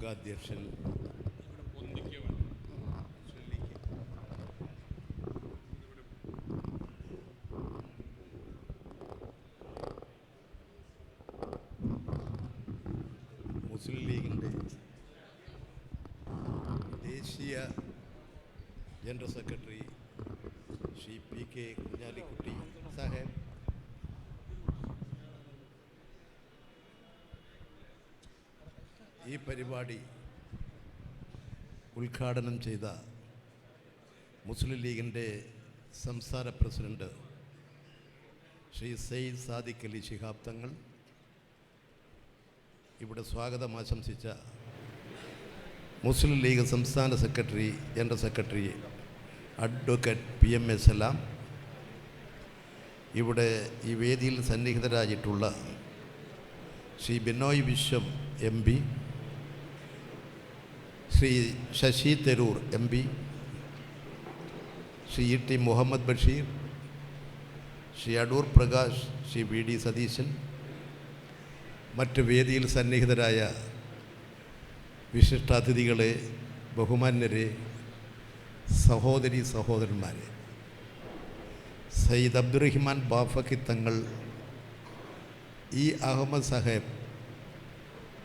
ലോകാധ്യക്ഷൻ Muslim ലീഗിന്റെ ദേശീയ general secretary Shri P K Kunhalikutty Saheb ഈ പരിപാടി ഉദ്ഘാടനം ചെയ്ത മുസ്ലിം ലീഗിന്റെ സംസ്ഥാന പ്രസിഡന്റ് ശ്രീ സെയ്ദ് സാദിഖ് അലി ശിഹാബ് തങ്ങൾ ഇവിടെ സ്വാഗതം ആശംസിച്ച മുസ്ലിം ലീഗ് സംസ്ഥാന secretary general secretary advocate P M S എല്ലാം ഇവിടെ ഈ വേദിയിൽ സന്നിഹിതരായിട്ടുള്ള Shri Binoy Viswam M P Shri Shashi Tharoor M P Shri E T Muhammad Basheer Shri Adoor Prakash Shri V D Satheesan മറ്റ് വേദിയിൽ സന്നിഹിതരായ വിശിഷ്ടാതിഥികളെ ബഹുമാന്യരെ സഹോദരി സഹോദരന്മാരെ സയ്യിദ് അബ്ദുറഹിമാൻ ബാഫക്കി തങ്ങൾ ഈ അഹമ്മദ് സാഹേബ്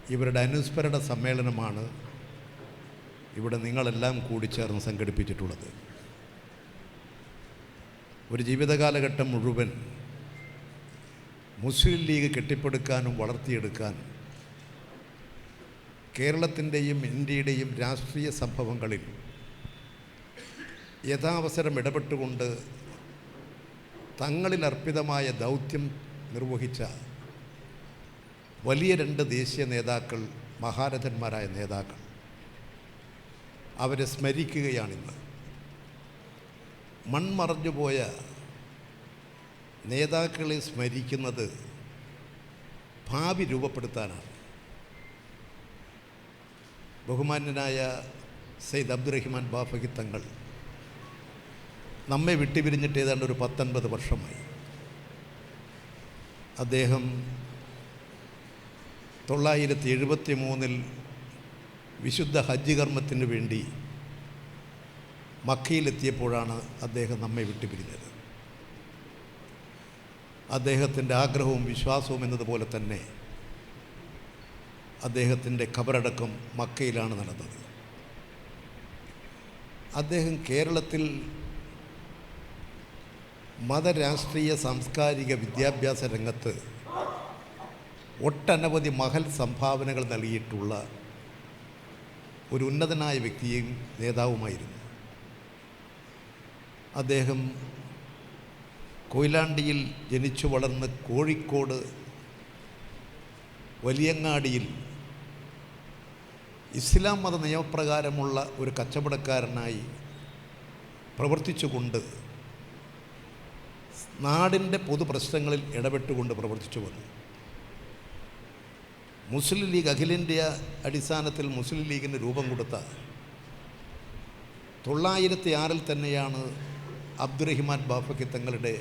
ഇവരുടെ അനുസ്മരണ സമ്മേളനമാണ് ഇവിടെ നിങ്ങളെല്ലാം കൂടി ചേർന്ന് സംഘടിപ്പിച്ചിട്ടുള്ളത്. ഒരു ജീവിതകാലഘട്ടം മുഴുവൻ മുസ്ലിം ലീഗ് കെട്ടിപ്പടുക്കാനും വളർത്തിയെടുക്കാനും കേരളത്തിന്റെയും ഇന്ത്യയുടെയും രാഷ്ട്രീയ സംഭവങ്ങളിൽ യഥാവസരം ഇടപെട്ടുകൊണ്ട് തങ്ങളിൽ അർപ്പിതമായ ദൗത്യം നിർവഹിച്ച വലിയ രണ്ട് ദേശീയ നേതാക്കൾ മഹാരഥന്മാരായ നേതാക്കൾ. അവരെ സ്മരിക്കുകയാണിന്ന്. മൺമറഞ്ഞുപോയ നേതാക്കളെ സ്മരിക്കുന്നത് ഭാവി രൂപപ്പെടുത്താനാണ്. ബഹുമാന്യനായ സയ്യിദ് അബ്ദുറഹിമാൻ ബാഫഖി തങ്ങൾ നമ്മെ വിട്ടുപിരിഞ്ഞിട്ട് ഏതാണ്ട് ഒരു പത്തൊൻപത് വർഷമായി. അദ്ദേഹം തൊള്ളായിരത്തി എഴുപത്തി മൂന്നിൽ വിശുദ്ധ ഹജ്ജ് കർമ്മത്തിന് വേണ്ടി മക്കയിലെത്തിയപ്പോഴാണ് അദ്ദേഹം നമ്മെ വിട്ടുപിരിഞ്ഞത്. അദ്ദേഹത്തിന്റെ ആഗ്രഹവും വിശ്വാസവും എന്നതുപോലെ തന്നെ അദ്ദേഹത്തിന്റെ ഖബറടക്കം മക്കയിലാണ് നടന്നത്. അദ്ദേഹം കേരളത്തിൽ മതരാഷ്ട്രീയ സാംസ്കാരിക വിദ്യാഭ്യാസ രംഗത്ത് ഒട്ടനവധി മഹൽ സംഭാവനകൾ നൽകിയിട്ടുള്ള ഒരു ഉന്നതനായ വ്യക്തിയും നേതാവുമായിരുന്നു. അദ്ദേഹം കൊയിലാണ്ടിയിൽ ജനിച്ചു വളർന്ന് കോഴിക്കോട് വലിയങ്ങാടിയിൽ ഇസ്ലാം മത നിയമപ്രകാരമുള്ള ഒരു കച്ചവടക്കാരനായി പ്രവർത്തിച്ചുകൊണ്ട് നാടിന്റെ പൊതുപ്രശ്നങ്ങളിൽ ഇടപെട്ടുകൊണ്ട് പ്രവർത്തിച്ചു വന്നു. മുസ്ലിം ലീഗ് അഖിലേന്ത്യ അടിസ്ഥാനത്തിൽ മുസ്ലിം ലീഗിന് രൂപം കൊടുത്ത തൊള്ളായിരത്തി ആറിൽ തന്നെയാണ് അബ്ദുറഹിമാൻ ബാഫക്കി തങ്ങളുടെ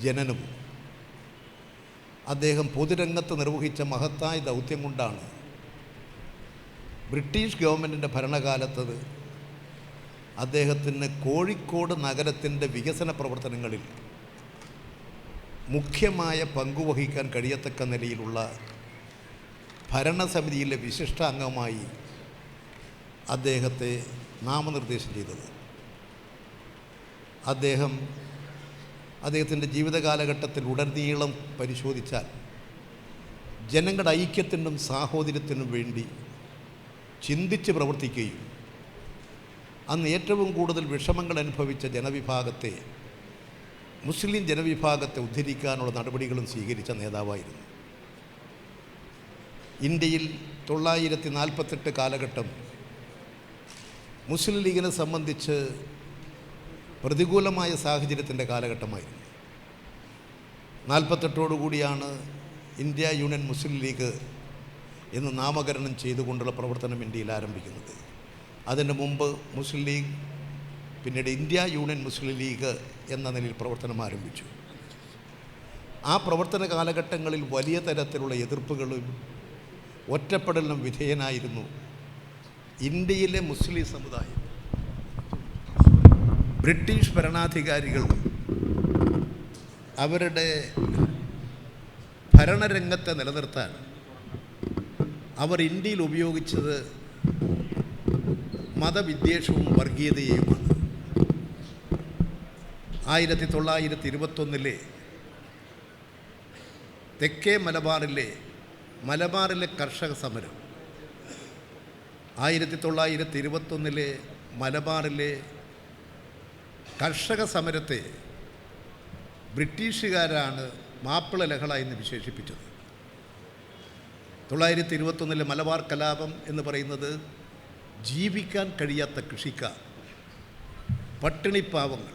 ജനനവും അദ്ദേഹം പൊതുരംഗത്ത് നിർവഹിച്ച മഹത്തായ ദൗത്യം കൊണ്ടാണ് ബ്രിട്ടീഷ് ഗവൺമെന്റിന്റെ ഭരണകാലത്തത് അദ്ദേഹത്തിന് കോഴിക്കോട് നഗരത്തിന്റെ വികസന പ്രവർത്തനങ്ങളിൽ മുഖ്യമായ പങ്കുവഹിക്കാൻ കഴിയത്തക്ക നിലയിലുള്ള ഭരണസമിതിയിലെ വിശിഷ്ട അംഗമായി അദ്ദേഹത്തെ നാമനിർദ്ദേശം ചെയ്തത്. അദ്ദേഹം അദ്ദേഹത്തിന്റെ ജീവിതകാലഘട്ടത്തിൽ ഉടനീളം പരിശോധിച്ചാൽ ജനങ്ങളുടെ ഐക്യത്തിനും സാഹോദര്യത്തിനും വേണ്ടി ചിന്തിച്ച് പ്രവർത്തിക്കുകയും അന്ന് ഏറ്റവും കൂടുതൽ വിഷമങ്ങൾ അനുഭവിച്ച ജനവിഭാഗത്തെ മുസ്ലിം ജനവിഭാഗത്തെ ഉദ്ധരിക്കാനുള്ള നടപടികളും സ്വീകരിച്ച നേതാവായിരുന്നു. ഇന്ത്യയിൽ തൊള്ളായിരത്തി നാൽപ്പത്തെട്ട് കാലഘട്ടം മുസ്ലിം ലീഗിനെ സംബന്ധിച്ച് പ്രതികൂലമായ സാഹചര്യത്തിന്റെ കാലഘട്ടമായിരുന്നു. നാൽപ്പത്തെട്ടോടുകൂടിയാണ് ഇന്ത്യ യൂണിയൻ മുസ്ലിം ലീഗ് എന്ന് നാമകരണം ചെയ്തുകൊണ്ടുള്ള പ്രവർത്തനം ഇന്ത്യയിൽ ആരംഭിക്കുന്നത്. അതിന് മുമ്പ് മുസ്ലിം ലീഗ് പിന്നീട് ഇന്ത്യ യൂണിയൻ മുസ്ലിം ലീഗ് എന്ന നിലയിൽ പ്രവർത്തനം ആരംഭിച്ചു. ആ പ്രവർത്തന കാലഘട്ടങ്ങളിൽ വലിയ തരത്തിലുള്ള എതിർപ്പുകളും ഒറ്റപ്പെടലിനും വിധേയനായിരുന്നു. ഇന്ത്യയിലെ മുസ്ലിം സമുദായം. ബ്രിട്ടീഷ് ഭരണാധികാരികൾ അവരുടെ ഭരണരംഗത്തെ നിലനിർത്താൻ അവർ ഇന്ത്യയിൽ ഉപയോഗിച്ചത് മതവിദ്വേഷവും വർഗീയതയുമാണ്. ആയിരത്തി തൊള്ളായിരത്തി ഇരുപത്തൊന്നിലെ തെക്കേ മലബാറിലെ മലബാറിലെ കർഷക സമരം. ആയിരത്തി തൊള്ളായിരത്തി ഇരുപത്തൊന്നിലെ മലബാറിലെ കർഷക സമരത്തെ ബ്രിട്ടീഷുകാരാണ് മാപ്പിള ലഹള എന്ന് വിശേഷിപ്പിച്ചത്. തൊള്ളായിരത്തി ഇരുപത്തൊന്നിലെ മലബാർ കലാപം എന്ന് പറയുന്നത് ജീവിക്കാൻ കഴിയാത്ത കൃഷിക്കാർ പട്ടിണിപ്പാവങ്ങൾ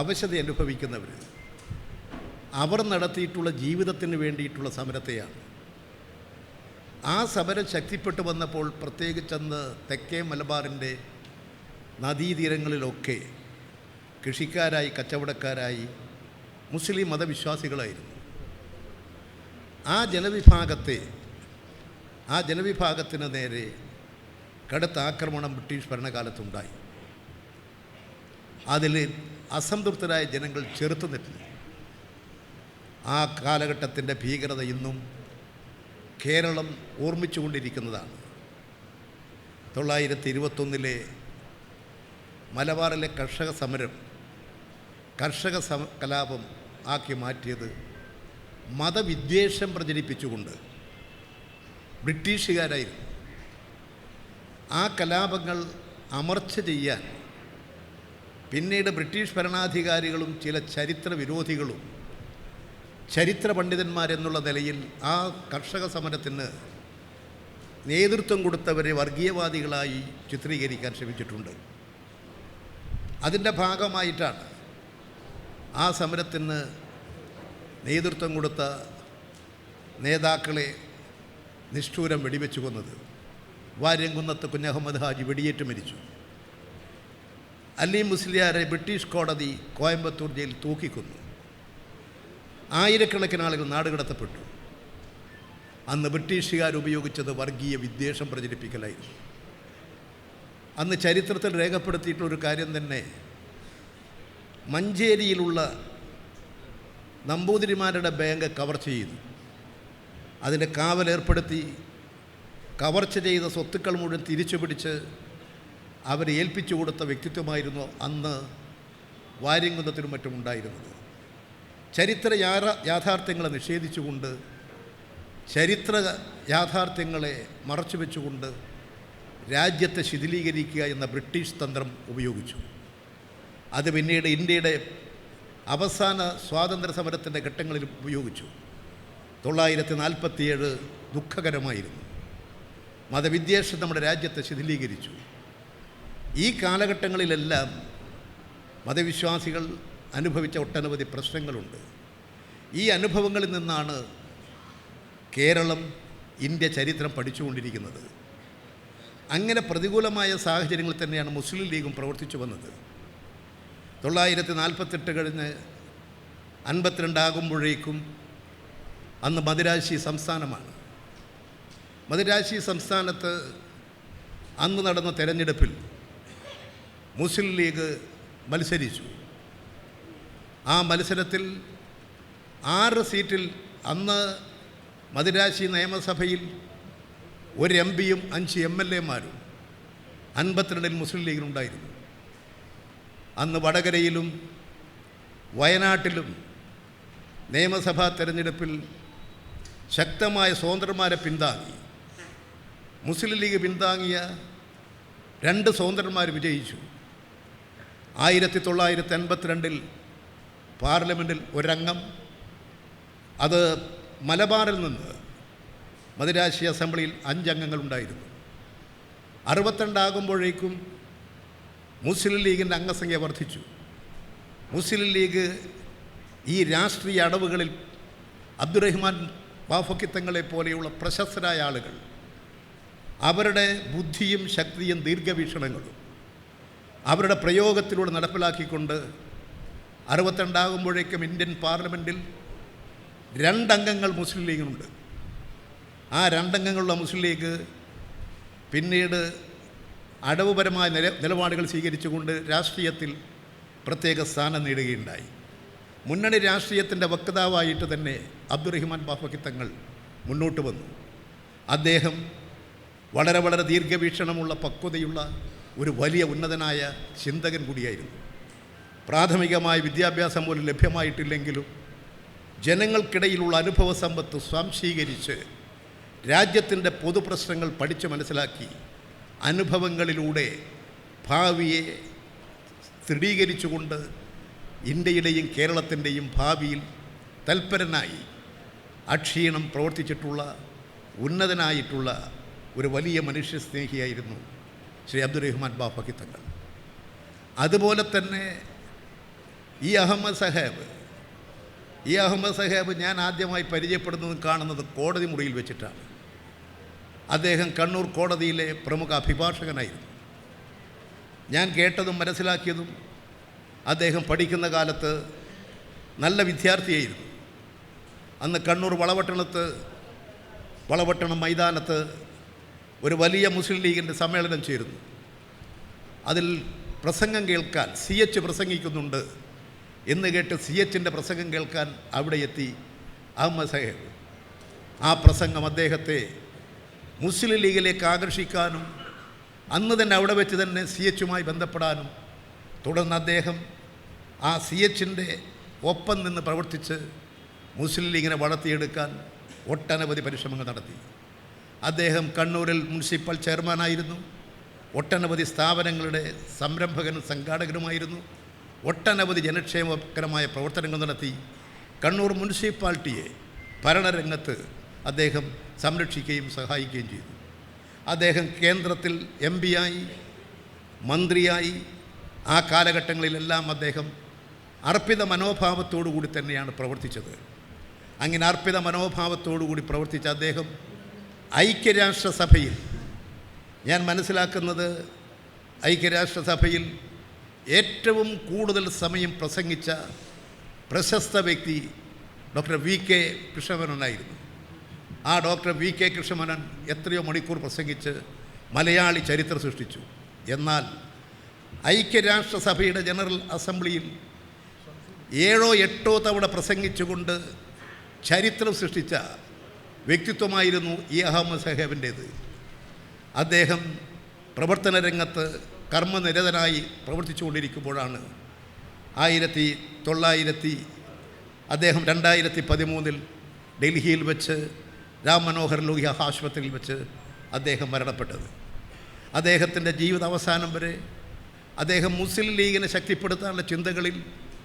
അവശത അനുഭവിക്കുന്നവർ അവർ നടത്തിയിട്ടുള്ള ജീവിതത്തിന് വേണ്ടിയിട്ടുള്ള സമരത്തെയാണ് ആ സമരം ശക്തിപ്പെട്ടു വന്നപ്പോൾ പ്രത്യേകിച്ചന്ന് തെക്കേ മലബാറിന്റെ നദീതീരങ്ങളിലൊക്കെ കൃഷിക്കാരായി കച്ചവടക്കാരായി മുസ്ലിം മതവിശ്വാസികളായിരുന്നു. ആ ജനവിഭാഗത്തെ ആ ജനവിഭാഗത്തിന് നേരെ കടുത്ത ആക്രമണം ബ്രിട്ടീഷ് ഭരണകാലത്തുണ്ടായി. അതിൽ അസംതൃപ്തരായ ജനങ്ങൾ ചെറുത്തു നിന്നു ആ കാലഘട്ടത്തിന്റെ ഭീകരത ഇന്നും കേരളം ഓർമ്മിച്ചുകൊണ്ടിരിക്കുന്നതാണ്. തൊള്ളായിരത്തി ഇരുപത്തൊന്നിലെ മലബാറിലെ കർഷക സമരം കർഷക സമ കലാപം ആക്കി മാറ്റിയത് മതവിദ്വേഷം പ്രചരിപ്പിച്ചുകൊണ്ട് ബ്രിട്ടീഷുകാരായിരുന്നു. ആ കലാപങ്ങൾ അമർച്ച ചെയ്യാൻ പിന്നീട് ബ്രിട്ടീഷ് ഭരണാധികാരികളും ചില ചരിത്ര വിരോധികളും ചരിത്ര പണ്ഡിതന്മാരെന്നുള്ള നിലയിൽ ആ കർഷക സമരത്തിന് നേതൃത്വം കൊടുത്തവരെ വർഗീയവാദികളായി ചിത്രീകരിക്കാൻ ശ്രമിച്ചിട്ടുണ്ട്. അതിന്റെ ഭാഗമായിട്ടാണ് ആ സമരത്തിന് നേതൃത്വം കൊടുത്ത നേതാക്കളെ നിഷ്ഠൂരം വെടിവെച്ചു കൊന്നത്. വാര്യംകുന്നത്ത് കുഞ്ഞഹമ്മദ് ഹാജി വെടിയേറ്റ് മരിച്ചു. അലി മുസ്ലിയാരെ ബ്രിട്ടീഷ് കോടതി കോയമ്പത്തൂർ ജയിൽ തൂക്കിക്കൊന്നു. ആയിരക്കണക്കിന് ആളുകൾ നാടുകടത്തപ്പെട്ടു. അന്ന് ബ്രിട്ടീഷുകാർ ഉപയോഗിച്ചത് വർഗീയ വിദ്വേഷം പ്രചരിപ്പിക്കലായിരുന്നു. അന്ന് ചരിത്രത്തിൽ രേഖപ്പെടുത്തിയിട്ടുള്ളൊരു കാര്യം തന്നെ മഞ്ചേരിയിലുള്ള നമ്പൂതിരിമാരുടെ ബാങ്ക് കവർച്ച ചെയ്തു അതിന്റെ കാവലേർപ്പെടുത്തി കവർച്ച ചെയ്ത സ്വത്തുക്കൾ മുഴുവൻ തിരിച്ചു പിടിച്ച് അവരെ ഏൽപ്പിച്ചു കൊടുത്ത വ്യക്തിത്വമായിരുന്നു അന്ന് വാര്യംകുന്നത്തിനും മറ്റും ഉണ്ടായിരുന്നത്. ചരിത്ര യാഥാർത്ഥ്യങ്ങളെ നിഷേധിച്ചുകൊണ്ട് ചരിത്ര യാഥാർത്ഥ്യങ്ങളെ മറച്ചു വെച്ചുകൊണ്ട് രാജ്യത്തെ ശിഥിലീകരിക്കുക എന്ന ബ്രിട്ടീഷ് തന്ത്രം ഉപയോഗിച്ചു. അത് പിന്നീട് ഇന്ത്യയുടെ അവസാന സ്വാതന്ത്ര്യ സമരത്തിന്റെ ഘട്ടങ്ങളിൽ ഉപയോഗിച്ചു. തൊള്ളായിരത്തി നാൽപ്പത്തിയേഴ് ദുഃഖകരമായിരുന്നു. മതവിദ്വേഷം നമ്മുടെ രാജ്യത്തെ ശിഥിലീകരിച്ചു. ഈ കാലഘട്ടങ്ങളിലെല്ലാം മതവിശ്വാസികൾ അനുഭവിച്ച ഒട്ടനവധി പ്രശ്നങ്ങളുണ്ട്. ഈ അനുഭവങ്ങളിൽ നിന്നാണ് കേരളം ഇന്ത്യ ചരിത്രം പഠിച്ചുകൊണ്ടിരിക്കുന്നത്. അങ്ങനെ പ്രതികൂലമായ സാഹചര്യങ്ങളിൽ തന്നെയാണ് മുസ്ലിം ലീഗും പ്രവർത്തിച്ചു വന്നത്. തൊള്ളായിരത്തി നാൽപ്പത്തെട്ട് കഴിഞ്ഞ് അൻപത്തിരണ്ടാകുമ്പോഴേക്കും അന്ന് മദിരാശി സംസ്ഥാനമാണ്. മദിരാശി സംസ്ഥാനത്ത് അന്ന് നടന്ന തെരഞ്ഞെടുപ്പിൽ മുസ്ലിം ലീഗ് മത്സരിച്ചു. ആ മത്സരത്തിൽ ആറ് സീറ്റിൽ അന്ന് മദിരാശി നിയമസഭയിൽ ഒരു എം പിയും അഞ്ച് എം എൽ എമാരും അൻപത്തിരണ്ടിൽ മുസ്ലിം ലീഗിനുണ്ടായിരുന്നു അന്ന് വടകരയിലും വയനാട്ടിലും നിയമസഭാ തെരഞ്ഞെടുപ്പിൽ ശക്തമായ സ്വതന്ത്രന്മാരെ പിന്താങ്ങി. മുസ്ലിം ലീഗ് പിന്താങ്ങിയ രണ്ട് സ്വതന്ത്രന്മാർ വിജയിച്ചു. ആയിരത്തി തൊള്ളായിരത്തി അൻപത്തിരണ്ടിൽ പാർലമെന്റിൽ ഒരംഗം. അത് മലബാറിൽ നിന്ന് മദിരാശി അസംബ്ലിയിൽ അഞ്ചംഗങ്ങളുണ്ടായിരുന്നു അറുപത്തിരണ്ടാകുമ്പോഴേക്കും മുസ്ലിം ലീഗിന്റെ അംഗസംഖ്യ വർദ്ധിച്ചു. മുസ്ലിം ലീഗ് ഈ രാഷ്ട്രീയ അടവുകളിൽ അബ്ദുറഹ്മാൻ വാഫക്കിത്തങ്ങളെ പോലെയുള്ള പ്രശസ്തരായ ആളുകൾ അവരുടെ ബുദ്ധിയും ശക്തിയും ദീർഘവീക്ഷണങ്ങളും അവരുടെ പ്രയോഗത്തിലൂടെ നടപ്പിലാക്കിക്കൊണ്ട് അറുപത്തിരണ്ടാകുമ്പോഴേക്കും ഇന്ത്യൻ പാർലമെന്റിൽ രണ്ടംഗങ്ങൾ മുസ്ലിം ലീഗിനുണ്ട്. ആ രണ്ടംഗങ്ങളുള്ള മുസ്ലിം ലീഗ് പിന്നീട് അടവുപരമായ നില നിലപാടുകൾ സ്വീകരിച്ചുകൊണ്ട് രാഷ്ട്രീയത്തിൽ പ്രത്യേക സ്ഥാനം നേടുകയുണ്ടായി. മുന്നണി രാഷ്ട്രീയത്തിന്റെ വക്താവായിട്ട് തന്നെ അബ്ദുറഹിമാൻ ബാഫക്കി തങ്ങൾ മുന്നോട്ട് വന്നു. അദ്ദേഹം വളരെ വളരെ ദീർഘവീക്ഷണമുള്ള പക്വതയുള്ള ഒരു വലിയ ഉന്നതനായ ചിന്തകൻ കൂടിയായിരുന്നു. പ്രാഥമികമായ വിദ്യാഭ്യാസം പോലും ലഭ്യമായിട്ടില്ലെങ്കിലും ജനങ്ങൾക്കിടയിലുള്ള അനുഭവ സമ്പത്ത് സ്വാംശീകരിച്ച് രാജ്യത്തിന്റെ പൊതുപ്രശ്നങ്ങൾ പഠിച്ച് മനസ്സിലാക്കി അനുഭവങ്ങളിലൂടെ ഭാവിയെ സ്ഥിരീകരിച്ചുകൊണ്ട് ഇന്ത്യയുടെയും കേരളത്തിന്റെയും ഭാവിയിൽ തൽപരനായി അക്ഷീണം പ്രവർത്തിച്ചിട്ടുള്ള ഉന്നതനായിട്ടുള്ള ഒരു വലിയ മനുഷ്യസ്നേഹിയായിരുന്നു ശ്രീ അബ്ദുറഹ്മാൻ ബാഫക്കി തങ്ങൾ അതുപോലെ തന്നെ ഈ അഹമ്മദ് സഹേബ് ഈ അഹമ്മദ് സഹേബ് ഞാൻ ആദ്യമായി പരിചയപ്പെടുന്നതും കാണുന്നത് കോടതി മുറിയിൽ വെച്ചിട്ടാണ്. അദ്ദേഹം കണ്ണൂർ കോടതിയിലെ പ്രമുഖ അഭിഭാഷകനായിരുന്നു. ഞാൻ കേട്ടതും മനസ്സിലാക്കിയതും അദ്ദേഹം പഠിക്കുന്ന കാലത്ത് നല്ല വിദ്യാർത്ഥിയായിരുന്നു. അന്ന് കണ്ണൂർ വളവട്ടണത്ത് വളവട്ടണം മൈതാനത്ത് ഒരു വലിയ മുസ്ലിം ലീഗിന്റെ സമ്മേളനം ചേരുന്നു. അതിൽ പ്രസംഗം കേൾക്കാൻ സി എച്ച് പ്രസംഗിക്കുന്നുണ്ട്. എന്ന് കേട്ട് സി എച്ചിന്റെ പ്രസംഗം കേൾക്കാൻ അവിടെ എത്തി അഹമ്മദ് സാഹേബ്. ആ പ്രസംഗം അദ്ദേഹത്തെ മുസ്ലിം ലീഗിലേക്ക് ആകർഷിക്കാനും അന്ന് തന്നെ അവിടെ വെച്ച് തന്നെ സി എച്ചുമായി ബന്ധപ്പെടാനും തുടർന്ന് അദ്ദേഹം ആ സി എച്ചിന്റെ ഒപ്പം നിന്ന് പ്രവർത്തിച്ച് മുസ്ലിം ലീഗിനെ വളർത്തിയെടുക്കാൻ ഒട്ടനവധി പരിശ്രമങ്ങൾ നടത്തി. അദ്ദേഹം കണ്ണൂരിൽ മുനിസിപ്പൽ ചെയർമാനായിരുന്നു. ഒട്ടനവധി സ്ഥാപനങ്ങളുടെ സംരംഭകനും സംഘാടകനുമായിരുന്നു. ഒട്ടനവധി ജനക്ഷേമകരമായ പ്രവർത്തനങ്ങൾ നടത്തി കണ്ണൂർ മുനിസിപ്പാലിറ്റിയെ ഭരണരംഗത്ത് അദ്ദേഹം സംരക്ഷിക്കുകയും സഹായിക്കുകയും ചെയ്തു. അദ്ദേഹം കേന്ദ്രത്തിൽ എം പിയായി മന്ത്രിയായി ആ കാലഘട്ടങ്ങളിലെല്ലാം അദ്ദേഹം അർപ്പിത മനോഭാവത്തോടു കൂടി തന്നെയാണ് പ്രവർത്തിച്ചത്. അങ്ങനെ അർപ്പിത മനോഭാവത്തോടു കൂടി പ്രവർത്തിച്ച അദ്ദേഹം ഐക്യരാഷ്ട്രസഭയിൽ ഞാൻ മനസ്സിലാക്കുന്നത് ഐക്യരാഷ്ട്രസഭയിൽ ഏറ്റവും കൂടുതൽ സമയം പ്രസംഗിച്ച പ്രശസ്ത വ്യക്തി ഡോക്ടർ വി കെ കൃഷ്ണമേനോനായിരുന്നു. ആ ഡോക്ടർ വി കെ കൃഷ്ണമേനോൻ എത്രയോ മണിക്കൂർ പ്രസംഗിച്ച് മലയാളി ചരിത്രം സൃഷ്ടിച്ചു. എന്നാൽ ഐക്യരാഷ്ട്രസഭയുടെ ജനറൽ അസംബ്ലിയിൽ ഏഴോ എട്ടോ തവണ പ്രസംഗിച്ചുകൊണ്ട് ചരിത്രം സൃഷ്ടിച്ച വ്യക്തിത്വമായിരുന്നു ഈ അഹമ്മദ് സാഹേബിന്റേത്. അദ്ദേഹം പ്രവർത്തന രംഗത്ത് കർമ്മനിരതനായി പ്രവർത്തിച്ചുകൊണ്ടിരിക്കുമ്പോഴാണ് ആയിരത്തി തൊള്ളായിരത്തി അദ്ദേഹം രണ്ടായിരത്തി പതിമൂന്നിൽ ഡൽഹിയിൽ വെച്ച് രാം മനോഹർ ലോഹ്യ ആശുപത്രിയിൽ വെച്ച് അദ്ദേഹം മരണപ്പെട്ടത്. അദ്ദേഹത്തിന്റെ ജീവിത അവസാനം വരെ അദ്ദേഹം മുസ്ലിം ലീഗിനെ ശക്തിപ്പെടുത്താനുള്ള ചിന്തകളിൽ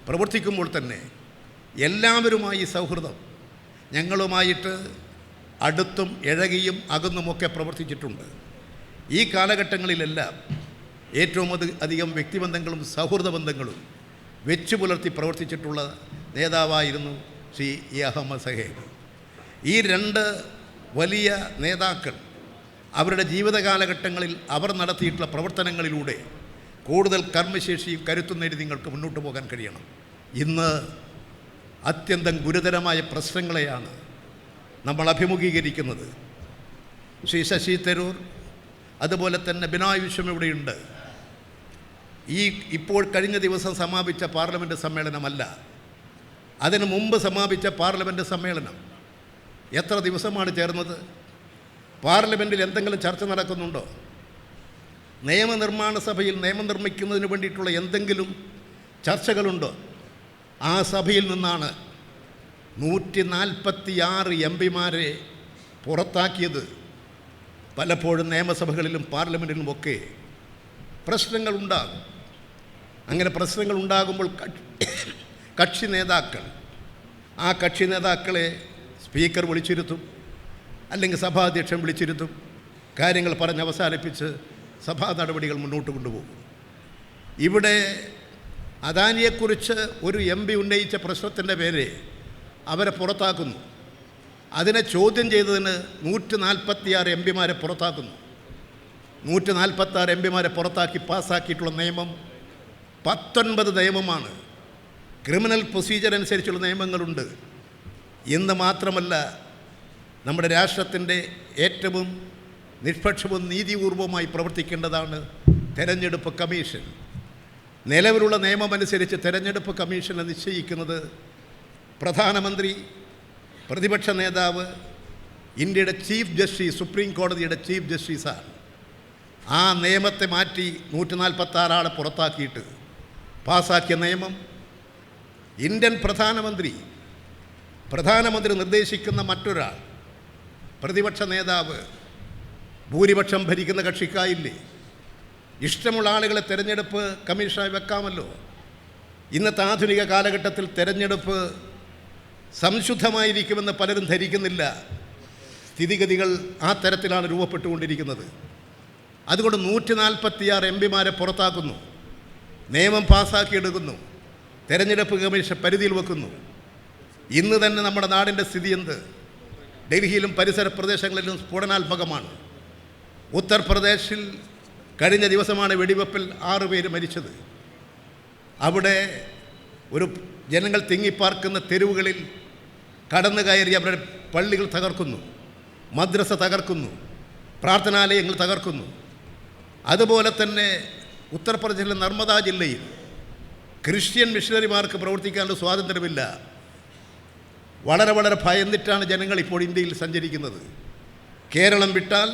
പ്രവർത്തിക്കുമ്പോൾ തന്നെ എല്ലാവരുമായി സൗഹൃദം ഞങ്ങളുമായിട്ട് അടുത്തും ഇഴകിയും അകന്നുമൊക്കെ പ്രവർത്തിച്ചിട്ടുണ്ട്. ഈ കാലഘട്ടങ്ങളിലെല്ലാം ഏറ്റവും അധികം വ്യക്തിബന്ധങ്ങളും സൗഹൃദ ബന്ധങ്ങളും വെച്ചു പുലർത്തി പ്രവർത്തിച്ചിട്ടുള്ള നേതാവായിരുന്നു ശ്രീ ഇ അഹമ്മദ് സഹേബ്. ഈ രണ്ട് വലിയ നേതാക്കൾ അവരുടെ ജീവിതകാലഘട്ടങ്ങളിൽ അവർ നടത്തിയിട്ടുള്ള പ്രവർത്തനങ്ങളിലൂടെ കൂടുതൽ കർമ്മശേഷിയും കരുത്തും നേടി നിങ്ങൾക്ക് മുന്നോട്ട് പോകാൻ കഴിയണം. ഇന്ന് അത്യന്തം ഗുരുതരമായ പ്രശ്നങ്ങളെയാണ് നമ്മൾ അഭിമുഖീകരിക്കുന്നത്. ശ്രീ ശശി തരൂർ അതുപോലെ തന്നെ ബിനോയ് വിശ്വം ഇവിടെയുണ്ട്. ഈ ഇപ്പോൾ കഴിഞ്ഞ ദിവസം സമാപിച്ച പാർലമെന്റ് സമ്മേളനമല്ല. അതിനു മുമ്പ് സമാപിച്ച പാർലമെന്റ് സമ്മേളനം. എത്ര ദിവസമാണ് ചേർന്നത്? പാർലമെന്റിൽ എന്തെങ്കിലും ചർച്ച നടക്കുന്നുണ്ടോ? നിയമനിർമ്മാണ സഭയിൽ നിയമം നിർമ്മിക്കുന്നതിന് വേണ്ടിയിട്ടുള്ള എന്തെങ്കിലും ചർച്ചകളുണ്ടോ? ആ സഭയിൽ നിന്നാണ് നൂറ്റി നാൽപ്പത്തി ആറ് എം പിമാരെ പുറത്താക്കിയത്. പലപ്പോഴും നിയമസഭകളിലും പാർലമെന്റിലുമൊക്കെ പ്രശ്നങ്ങളുണ്ടാകും. അങ്ങനെ പ്രശ്നങ്ങൾ ഉണ്ടാകുമ്പോൾ കക്ഷി- നേതാക്കൾ. ആ കക്ഷി നേതാക്കളെ സ്പീക്കർ വിളിച്ചിരുത്തും അല്ലെങ്കിൽ സഭാധ്യക്ഷൻ വിളിച്ചിരുത്തും കാര്യങ്ങൾ പറഞ്ഞ് അവസാനിപ്പിച്ച് സഭാ നടപടികൾ മുന്നോട്ട് കൊണ്ടുപോകും. ഇവിടെ അദാനിയെക്കുറിച്ച് ഒരു എം പി ഉന്നയിച്ച പ്രശ്നത്തിന്റെ പേര് അവരെ പുറത്താക്കുന്നു. അതിനെ ചോദ്യം ചെയ്തതിന് നൂറ്റി നാൽപ്പത്തിയാറ് എം പിമാരെ പുറത്താക്കുന്നു. നൂറ്റി നാൽപ്പത്താറ് എം പിമാരെ പുറത്താക്കി പാസ്സാക്കിയിട്ടുള്ള നിയമം പത്തൊൻപത് നിയമമാണ്. ക്രിമിനൽ പ്രൊസീജിയർ അനുസരിച്ചുള്ള നിയമങ്ങളുണ്ട്. എന്ന് മാത്രമല്ല നമ്മുടെ രാഷ്ട്രത്തിന്റെ ഏറ്റവും നിഷ്പക്ഷവും നീതിപൂർവമായി പ്രവർത്തിക്കേണ്ടതാണ് തെരഞ്ഞെടുപ്പ് കമ്മീഷൻ. നിലവിലുള്ള നിയമമനുസരിച്ച് തെരഞ്ഞെടുപ്പ് കമ്മീഷനെ നിശ്ചയിക്കുന്നത് പ്രധാനമന്ത്രി പ്രതിപക്ഷ നേതാവ് ഇന്ത്യയുടെ ചീഫ് ജസ്റ്റിസ് സുപ്രീം കോടതിയുടെ ചീഫ് ജസ്റ്റിസാണ്. ആ നിയമത്തെ മാറ്റി നൂറ്റി നാൽപ്പത്താറാളെ പുറത്താക്കിയിട്ട് പാസാക്കിയ നിയമം. ഇന്ത്യൻ പ്രധാനമന്ത്രി പ്രധാനമന്ത്രി നിർദ്ദേശിക്കുന്ന മറ്റൊരാൾ പ്രതിപക്ഷ നേതാവ് ഭൂരിപക്ഷം ഭരിക്കുന്ന കക്ഷിക്കായില്ലേ? ഇഷ്ടമുള്ള ആളുകളെ തിരഞ്ഞെടുപ്പ് കമ്മീഷനായി വെക്കാമല്ലോ. ഇന്നത്തെ ആധുനിക കാലഘട്ടത്തിൽ തിരഞ്ഞെടുപ്പ് സംശുദ്ധമായിരിക്കുമെന്ന് പലരും ധരിക്കുന്നില്ല. സ്ഥിതിഗതികൾ ആ തരത്തിലാണ് രൂപപ്പെട്ടുകൊണ്ടിരിക്കുന്നത്. അതുകൊണ്ട് നൂറ്റി നാൽപ്പത്തിയാറ് എം പിമാരെ പുറത്താക്കുന്നു. നിയമം പാസ്സാക്കിയെടുക്കുന്നു തെരഞ്ഞെടുപ്പ് കമ്മീഷൻ പരിധിയിൽ വെക്കുന്നു. ഇന്ന് തന്നെ നമ്മുടെ നാടിന്റെ സ്ഥിതി എന്ത്? ഡൽഹിയിലും പരിസര പ്രദേശങ്ങളിലും സ്ഫോടനാത്മകമാണ്. ഉത്തർപ്രദേശിൽ കഴിഞ്ഞ ദിവസമാണ് വെടിവെപ്പിൽ ആറുപേര് മരിച്ചത്. അവിടെ ഒരു ജനങ്ങൾ തിങ്ങിപ്പാർക്കുന്ന തെരുവുകളിൽ കടന്നു കയറി അവരുടെ പള്ളികൾ തകർക്കുന്നു. മദ്രസ തകർക്കുന്നു. പ്രാർത്ഥനാലയങ്ങൾ തകർക്കുന്നു. അതുപോലെ തന്നെ ഉത്തർപ്രദേശിലെ നർമ്മദ ജില്ലയിൽ ക്രിസ്ത്യൻ മിഷണറിമാർക്ക് പ്രവർത്തിക്കാനുള്ള സ്വാതന്ത്ര്യമില്ല. വളരെ വളരെ ഭയന്നിട്ടാണ് ജനങ്ങൾ ഇപ്പോൾ ഇന്ത്യയിൽ സഞ്ചരിക്കുന്നത്. കേരളം വിട്ടാൽ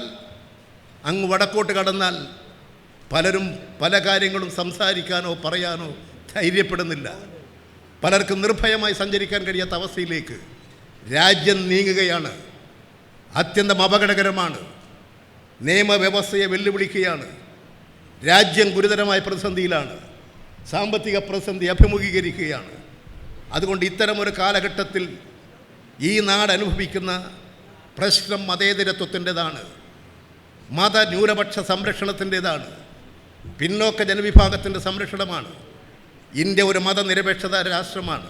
അങ്ങ് വടക്കോട്ട് കടന്നാൽ പലരും പല കാര്യങ്ങളും സംസാരിക്കാനോ പറയാനോ ധൈര്യപ്പെടുന്നില്ല. പലർക്കും നിർഭയമായി സഞ്ചരിക്കാൻ കഴിയാത്ത അവസ്ഥയിലേക്ക് രാജ്യം നീങ്ങുകയാണ്. അത്യന്തം അപകടകരമാണ്. നിയമവ്യവസ്ഥയെ വെല്ലുവിളിക്കുകയാണ്. രാജ്യം ഗുരുതരമായ പ്രതിസന്ധിയിലാണ്. സാമ്പത്തിക പ്രതിസന്ധി അഭിമുഖീകരിക്കുകയാണ്. അതുകൊണ്ട് ഇത്തരമൊരു കാലഘട്ടത്തിൽ ഈ നാട് അനുഭവിക്കുന്ന പ്രശ്നം മതേതരത്വത്തിന്റെതാണ്. മതന്യൂനപക്ഷ സംരക്ഷണത്തിന്റെതാണ്. പിന്നോക്ക ജനവിഭാഗത്തിന്റെ സംരക്ഷണമാണ്. ഇന്ത്യ ഒരു മതനിരപേക്ഷത രാഷ്ട്രമാണ്.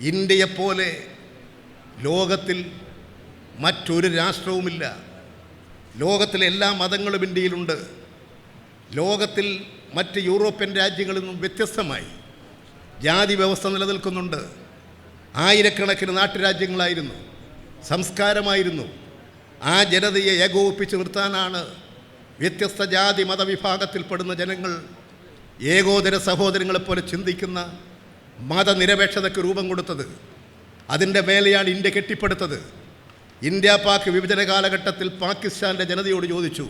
ഇന്ത്യയെപ്പോലെ ലോകത്തിൽ മറ്റൊരു രാഷ്ട്രവുമില്ല. ലോകത്തിലെ എല്ലാ മതങ്ങളും ഇന്ത്യയിലുണ്ട്. ലോകത്തിൽ മറ്റ് യൂറോപ്യൻ രാജ്യങ്ങളിൽ നിന്നും വ്യത്യസ്തമായി ജാതി വ്യവസ്ഥ നിലനിൽക്കുന്നുണ്ട്. ആയിരക്കണക്കിന് നാട്ടുരാജ്യങ്ങളായിരുന്നു. സംസ്കാരമായിരുന്നു. ആ ജനതയെ ഏകോപിപ്പിച്ച് നിർത്താനാണ് വ്യത്യസ്ത ജാതി മതവിഭാഗത്തിൽപ്പെടുന്ന ജനങ്ങൾ ഏകോദര സഹോദരങ്ങളെപ്പോലെ ചിന്തിക്കുന്ന മതനിരപേക്ഷതയ്ക്ക് രൂപം കൊടുത്തത്. അതിന്റെ മേലെയാണ് ഇന്ത്യ കെട്ടിപ്പടുത്തത്. ഇന്ത്യ പാക് വിഭജന കാലഘട്ടത്തിൽ പാകിസ്ഥാന്റെ ജനതയോട് ചോദിച്ചു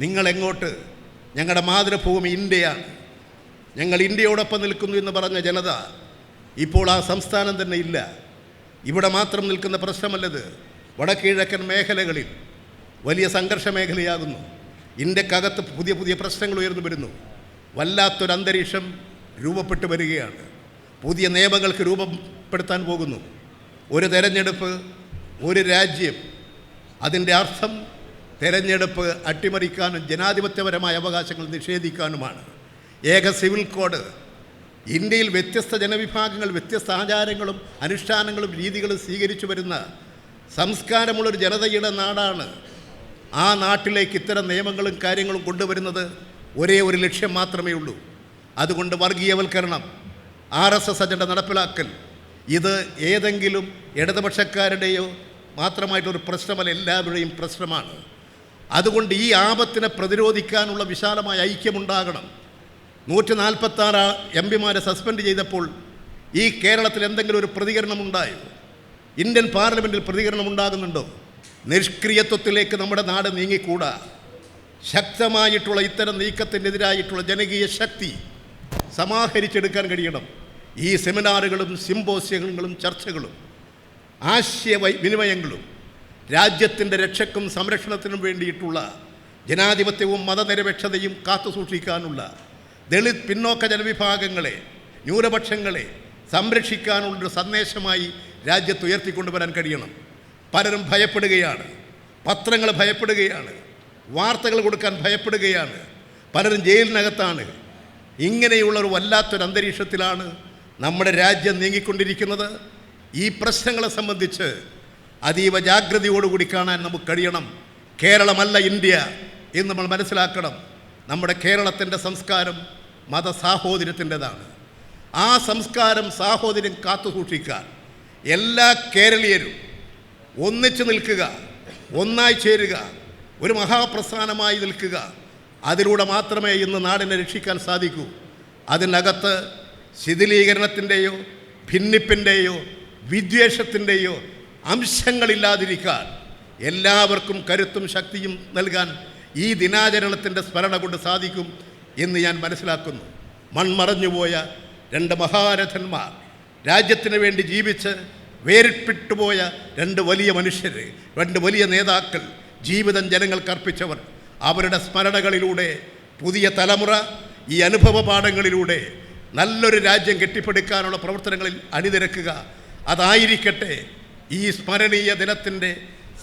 നിങ്ങളെങ്ങോട്ട് ഞങ്ങളുടെ മാതൃഭൂമി ഇന്ത്യയാണ് ഞങ്ങൾ ഇന്ത്യയോടൊപ്പം നിൽക്കുന്നു എന്ന് പറഞ്ഞ ജനത ഇപ്പോൾ ആ സംസ്ഥാനം തന്നെ ഇല്ല. ഇവിടെ മാത്രം നിൽക്കുന്ന പ്രശ്നമല്ലത്. വടക്കിഴക്കൻ മേഖലകളിൽ വലിയ സംഘർഷ മേഖലയാകുന്നു. ഇന്ത്യക്കകത്ത് പുതിയ പുതിയ പ്രശ്നങ്ങൾ ഉയർന്നു വരുന്നു. വല്ലാത്തൊരു അന്തരീക്ഷം രൂപപ്പെട്ടു വരികയാണ്. പുതിയ നിയമങ്ങൾക്ക് രൂപപ്പെടുത്താൻ പോകുന്നു. ഒരു തെരഞ്ഞെടുപ്പ് ഒരു രാജ്യം അതിന്റെ അർത്ഥം തെരഞ്ഞെടുപ്പ് അട്ടിമറിക്കാനും ജനാധിപത്യപരമായ അവകാശങ്ങൾ നിഷേധിക്കാനുമാണ്. ഏക സിവിൽ കോഡ്. ഇന്ത്യയിൽ വ്യത്യസ്ത ജനവിഭാഗങ്ങൾ വ്യത്യസ്ത ആചാരങ്ങളും അനുഷ്ഠാനങ്ങളും രീതികളും സ്വീകരിച്ചു വരുന്ന സംസ്കാരമുള്ളൊരു ജനതയുടെ നാടാണ് ആ നാട്ടിലേക്ക് ഇത്തരം നിയമങ്ങളും കാര്യങ്ങളും കൊണ്ടുവരുന്നത് ഒരേ ഒരു ലക്ഷ്യം മാത്രമേ ഉള്ളൂ. അതുകൊണ്ട് വർഗീയവൽക്കരണം ആർ എസ് എസ് അജണ്ട നടപ്പിലാക്കൽ ഇത് ഏതെങ്കിലും ഇടതുപക്ഷക്കാരുടെയോ മാത്രമായിട്ടൊരു പ്രശ്നമല്ല എല്ലാവരുടെയും പ്രശ്നമാണ്. അതുകൊണ്ട് ഈ ആപത്തിനെ പ്രതിരോധിക്കാനുള്ള വിശാലമായ ഐക്യമുണ്ടാകണം. നൂറ്റി നാൽപ്പത്താറ് എം പിമാരെ സസ്പെൻഡ് ചെയ്തപ്പോൾ ഈ കേരളത്തിൽ എന്തെങ്കിലും ഒരു പ്രതികരണം ഉണ്ടായോ ഇന്ത്യൻ പാർലമെന്റിൽ പ്രതികരണം ഉണ്ടാകുന്നുണ്ടോ നിഷ്ക്രിയത്വത്തിലേക്ക് നമ്മുടെ നാട് നീങ്ങിക്കൂടാ. ശക്തമായിട്ടുള്ള ഇത്തരം നീക്കത്തിനെതിരായിട്ടുള്ള ജനകീയ ശക്തി സമാഹരിച്ചെടുക്കാൻ കഴിയണം. ഈ സെമിനാറുകളും സിംബോസ്യങ്ങളും ചർച്ചകളും ആശയ വിനിമയങ്ങളും രാജ്യത്തിന്റെ രക്ഷക്കും സംരക്ഷണത്തിനും വേണ്ടിയിട്ടുള്ള ജനാധിപത്യവും മതനിരപേക്ഷതയും കാത്തു സൂക്ഷിക്കാനുള്ള ദളിത് പിന്നോക്ക ജനവിഭാഗങ്ങളെ ന്യൂനപക്ഷങ്ങളെ സംരക്ഷിക്കാനുള്ളൊരു സന്ദേശമായി രാജ്യത്ത് ഉയർത്തിക്കൊണ്ടുവരാൻ കഴിയണം. പലരും ഭയപ്പെടുകയാണ് പത്രങ്ങൾ ഭയപ്പെടുകയാണ് വാർത്തകൾ കൊടുക്കാൻ ഭയപ്പെടുകയാണ് പലരും ജയിലിനകത്താണ്. ഇങ്ങനെയുള്ള ഒരു വല്ലാത്തൊരു അന്തരീക്ഷത്തിലാണ് നമ്മുടെ രാജ്യം നീങ്ങിക്കൊണ്ടിരിക്കുന്നത്. ഈ പ്രശ്നങ്ങളെ സംബന്ധിച്ച് അതീവ ജാഗ്രതയോടുകൂടി കാണാൻ നമുക്ക് കഴിയണം. കേരളമല്ല ഇന്ത്യ എന്ന് നമ്മൾ മനസ്സിലാക്കണം. നമ്മുടെ കേരളത്തിന്റെ സംസ്കാരം മതസാഹോദര്യത്തിന്റെതാണ്. ആ സംസ്കാരം സാഹോദര്യം കാത്തു സൂക്ഷിക്കാൻ എല്ലാ കേരളീയരും ഒന്നിച്ചു നിൽക്കുക ഒന്നായി ചേരുക ഒരു മഹാപ്രസ്ഥാനമായി നിൽക്കുക. അതിലൂടെ മാത്രമേ ഇന്ന് നാടിനെ രക്ഷിക്കാൻ സാധിക്കൂ. അതിനകത്ത് ശിഥിലീകരണത്തിന്റെയോ ഭിന്നിപ്പിന്റെയോ വിദ്വേഷത്തിന്റെയോ അംശങ്ങളില്ലാതിരിക്കാൻ എല്ലാവർക്കും കരുത്തും ശക്തിയും നൽകാൻ ഈ ദിനാചരണത്തിന്റെ സ്മരണ കൊണ്ട് സാധിക്കും എന്ന് ഞാൻ മനസ്സിലാക്കുന്നു. മൺമറഞ്ഞുപോയ രണ്ട് മഹാരഥന്മാർ രാജ്യത്തിന് വേണ്ടി ജീവിച്ച് വേറിട്ടുപോയ രണ്ട് വലിയ മനുഷ്യർ രണ്ട് വലിയ നേതാക്കൾ ജീവിതം ജനങ്ങൾക്ക് അർപ്പിച്ചവർ അവരുടെ സ്മരണകളിലൂടെ പുതിയ തലമുറ ഈ അനുഭവ പാഠങ്ങളിലൂടെ നല്ലൊരു രാജ്യം കെട്ടിപ്പടുക്കാനുള്ള പ്രവർത്തനങ്ങളിൽ അണിനിരക്കുക. അതായിരിക്കട്ടെ ഈ സ്മരണീയ ദിനത്തിന്റെ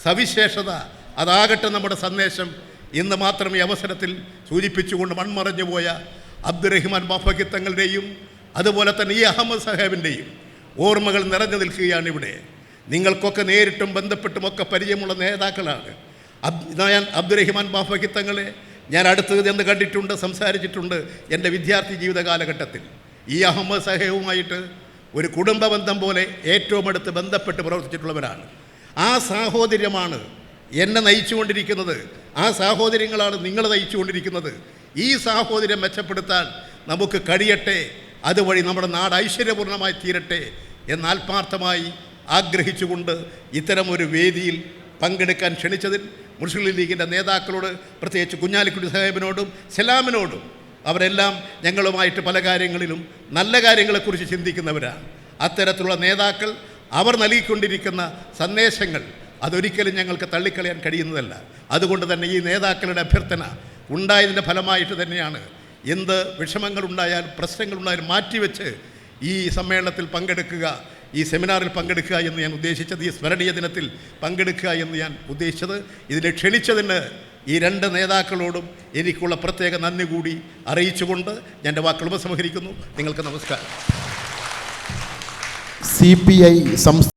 സവിശേഷത അതാകട്ടെ നമ്മുടെ സന്ദേശം ഇന്ന് മാത്രം ഈ അവസരത്തിൽ സൂചിപ്പിച്ചുകൊണ്ട് മൺമറഞ്ഞു പോയ അബ്ദുറഹിമാൻ ബാഫക്കി തങ്ങളുടെയും അതുപോലെ തന്നെ ഈ അഹമ്മദ് സാഹേബിന്റെയും ഓർമ്മകൾ നിറഞ്ഞു നിൽക്കുകയാണ് ഇവിടെ. നിങ്ങൾക്കൊക്കെ നേരിട്ടും ബന്ധപ്പെട്ടുമൊക്കെ പരിചയമുള്ള നേതാക്കളാണ്. അബ് ഞാൻ അബ്ദുറഹിമാൻ ബാഫക്കി തങ്ങളെ ഞാൻ അടുത്തത് എന്ന് കണ്ടിട്ടുണ്ട് സംസാരിച്ചിട്ടുണ്ട് എന്റെ വിദ്യാർത്ഥി ജീവിത കാലഘട്ടത്തിൽ. ഈ അഹമ്മദ് സാഹേബുമായിട്ട് ഒരു കുടുംബ ബന്ധം പോലെ ഏറ്റവും അടുത്ത് ബന്ധപ്പെട്ട് പ്രവർത്തിച്ചിട്ടുള്ളവരാണ്. ആ സാഹോദര്യമാണ് എന്നെ നയിച്ചുകൊണ്ടിരിക്കുന്നത്. ആ സാഹോദര്യങ്ങളാണ് നിങ്ങൾ നയിച്ചുകൊണ്ടിരിക്കുന്നത്. ഈ സാഹോദര്യം മെച്ചപ്പെടുത്താൻ നമുക്ക് കഴിയട്ടെ. അതുവഴി നമ്മുടെ നാട് ഐശ്വര്യപൂർണമായി തീരട്ടെ എന്ന് ആത്മാർത്ഥമായി ആഗ്രഹിച്ചുകൊണ്ട് ഇത്തരം ഒരു വേദിയിൽ പങ്കെടുക്കാൻ ക്ഷണിച്ചതിൽ മുസ്ലിം ലീഗിന്റെ നേതാക്കളോട് പ്രത്യേകിച്ച് കുഞ്ഞാലിക്കുട്ടി സാഹിബിനോടും സലാമിനോടും അവരെല്ലാം ഞങ്ങളുമായിട്ട് പല കാര്യങ്ങളിലും നല്ല കാര്യങ്ങളെക്കുറിച്ച് ചിന്തിക്കുന്നവരാണ്. അത്തരത്തിലുള്ള നേതാക്കൾ അവർ നൽകിക്കൊണ്ടിരിക്കുന്ന സന്ദേശങ്ങൾ അതൊരിക്കലും ഞങ്ങൾക്ക് തള്ളിക്കളയാൻ കഴിയുന്നതല്ല. അതുകൊണ്ട് തന്നെ ഈ നേതാക്കളുടെ അഭ്യർത്ഥന ഉണ്ടായതിന്റെ ഫലമായിട്ട് തന്നെയാണ്. എന്ത് വിഷമങ്ങളുണ്ടായാലും പ്രശ്നങ്ങളുണ്ടായാലും മാറ്റിവെച്ച് ഈ സമ്മേളനത്തിൽ പങ്കെടുക്കുക ഈ സെമിനാറിൽ പങ്കെടുക്കുക എന്ന് ഞാൻ ഉദ്ദേശിച്ചത് ഈ സ്മരണീയ ദിനത്തിൽ പങ്കെടുക്കുക എന്ന് ഞാൻ ഉദ്ദേശിച്ചത്. ഇതിനെ ക്ഷണിച്ചതിന് ഈ രണ്ട് നേതാക്കളോടും എനിക്കുള്ള പ്രത്യേക നന്ദി കൂടി അറിയിച്ചുകൊണ്ട് എന്റെ വാക്കുകൾ ഉപസംഹരിക്കുന്നു. നിങ്ങൾക്ക് നമസ്കാരം. C P I